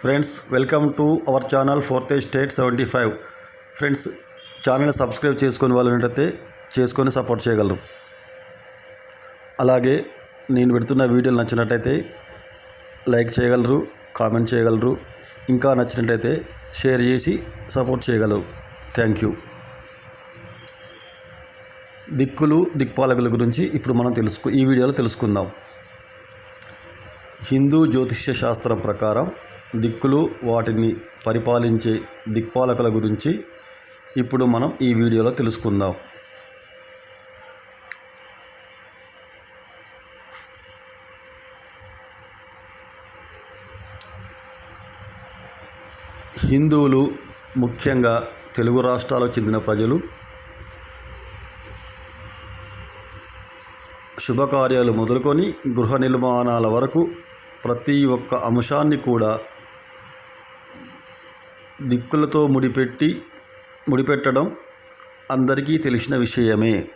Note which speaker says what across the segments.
Speaker 1: Friends welcome to our channel fourth state seventy five. Friends channel subscribe చేసుకుని వాళ్ళు చేసుకొని support చేయగలరు. అలాగే నేను పెడుతున్న వీడియోలు నచ్చినట్టయితే లైక్ చేయగలరు కామెంట్ చేయగలరు ఇంకా నచ్చినట్టయితే షేర్ చేసి సపోర్ట్ చేయగలరు. Thank you. దిక్కులు దిక్పాలకుల గురించి ఇప్పుడు మనం తెలుసుకు ఈ వీడియోలో తెలుసుకుందాం. హిందూ జ్యోతిష్య శాస్త్రం ప్రకారం దిక్కులు వాటిని పరిపాలించే దిక్పాలకుల గురించి ఇప్పుడు మనం ఈ వీడియోలో తెలుసుకుందాం. హిందువులు ముఖ్యంగా తెలుగు రాష్ట్రాలకు చెందిన ప్రజలు శుభకార్యాలు మొదలుకొని గృహ నిర్మాణాల వరకు ప్రతి ఒక్క అంశాన్ని కూడా దిక్కులతో ముడిపెట్టి ముడిపెట్టడం అందరికీ తెలిసిన విషయమే.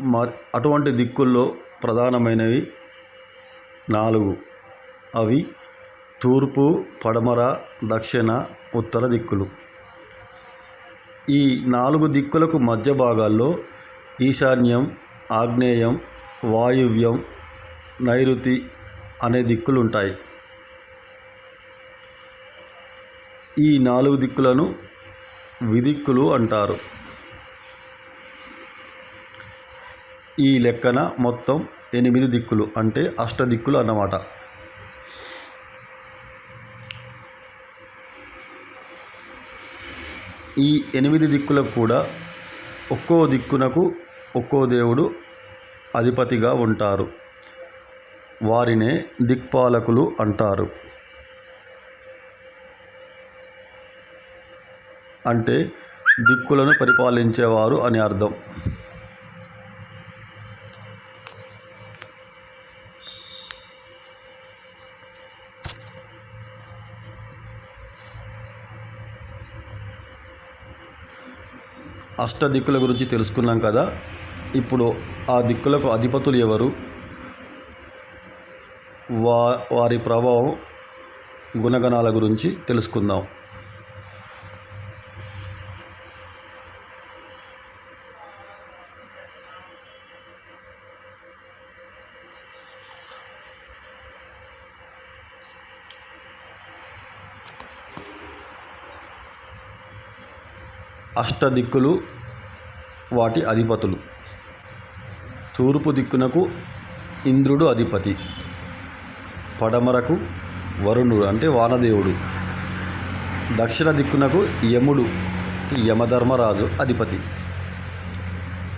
Speaker 1: మరి అటువంటి దిక్కుల్లో ప్రధానమైనవి నాలుగు. అవి తూర్పు పడమర దక్షిణ ఉత్తర దిక్కులు. ఈ నాలుగు దిక్కులకు మధ్య భాగాల్లో ఈశాన్యం ఆగ్నేయం వాయువ్యం నైరుతి అనే దిక్కులు ఉంటాయి ఈ నాలుగు దిక్కులను విదిక్కులు అంటారు. ఈ లెక్కన మొత్తం ఎనిమిది దిక్కులు అంటే అష్టదిక్కులు అన్నమాట. ఈ ఎనిమిది దిక్కులకు కూడా ఒక్కో దిక్కునకు ఒక్కో దేవుడు అధిపతిగా ఉంటారు. వారినే దిక్పాలకులు అంటారు. అంటే దిక్కులను పరిపాలించేవారు అని అర్థం. అష్ట దిక్కుల గురించి తెలుసుకున్నాం కదా. ఇప్పుడు ఆ దిక్కులకు అధిపతులు ఎవరు? వా వారి ప్రభావం గుణగణాల గురించి తెలుసుకుందాం. అష్టదిక్కులు వాటి అధిపతులు. తూర్పు దిక్కునకు ఇంద్రుడు అధిపతి. పడమరకు వరుణుడు అంటే వానదేవుడు. దక్షిణ దిక్కునకు యముడు యమధర్మరాజు అధిపతి.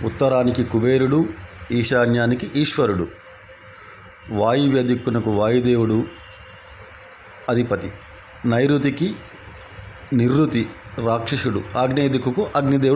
Speaker 1: ఉత్తరానికి కుబేరుడు ఈశాన్యానికి ఈశ్వరుడు. వాయువ్య దిక్కునకు వాయుదేవుడు అధిపతి. నైరుతికి నిరుతి రాక్షసుడు ఆగ్నేయ దిక్కుకు అగ్నిదేవుడు